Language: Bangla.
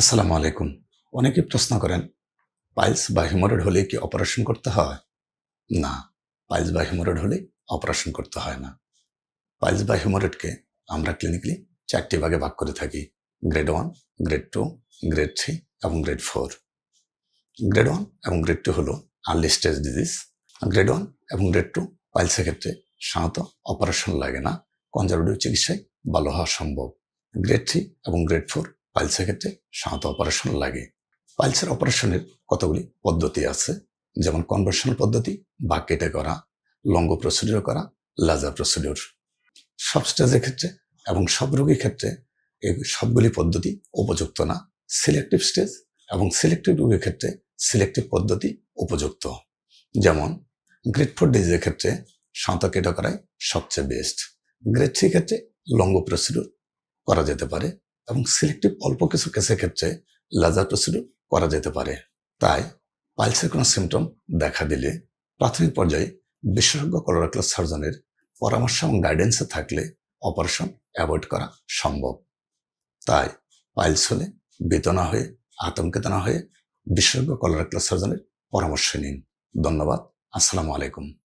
আসসালামু আলাইকুম। অনেকে প্রশ্ন করেন, পাইলস বা হিমোরয়েড হলে কি অপারেশন করতে হয়? না, পাইলস বা হিমোরয়েড হলে অপারেশন করতে হয় না। পাইলস বা হিমোরয়েডকে আমরা ক্লিনিক্যালি চারটি ভাগে ভাগ করে থাকি grade one grade two grade three এবং গ্রেড ফোর গ্রেড ওয়ান এবং গ্রেড টু হলো early stage disease grade one এবং গ্রেড টু পাইলসের ক্ষেত্রে সাধারণত অপারেশন লাগে না কনজারভেটিভ চিকিৎসায় ভালো হওয়া সম্ভব। গ্রেড থ্রি এবং গ্রেড ফোর পাইলসের ক্ষেত্রে সাধারণত অপারেশন লাগে। পাইলসের অপারেশনের কতগুলি পদ্ধতি আছে? যেমন কনভার্সনাল পদ্ধতি বা কেটে করা, লঙ্গ প্রসিডিওর করা লাজার প্রসিডিওর সব স্টেজের ক্ষেত্রে এবং সব রোগীর ক্ষেত্রে এই সবগুলি পদ্ধতি উপযুক্ত না। সিলেক্টিভ স্টেজ এবং সিলেক্টিভ রোগীর ক্ষেত্রে সিলেক্টিভ পদ্ধতি উপযুক্ত। যেমন গ্রেড ফোর ডিজিজের ক্ষেত্রে সাঁতার কেটে করাই সবচেয়ে বেস্ট গ্রেড থ্রি ক্ষেত্রে লঙ্গ প্রসিডিওর করা যেতে পারে। এবং সিলেক্টিভ অল্প কিছু কেসের ক্ষেত্রে লাজার প্রসিডিউর করা যেতে পারে। তাই পাইলসের কোনো সিমটম দেখা দিলে প্রাথমিক পর্যায়ে বিশেষজ্ঞ কলোরাকুলার সার্জনের পরামর্শ এবং গাইডেন্সে থাকলে অপারেশন অ্যাভয়েড করা সম্ভব। তাই পাইলস হলে বেতনা হয়ে আতঙ্কিত না হয়ে বিশেষজ্ঞ কলোরাকুলার সার্জনের পরামর্শ নিন। ধন্যবাদ। আসসালামু আলাইকুম।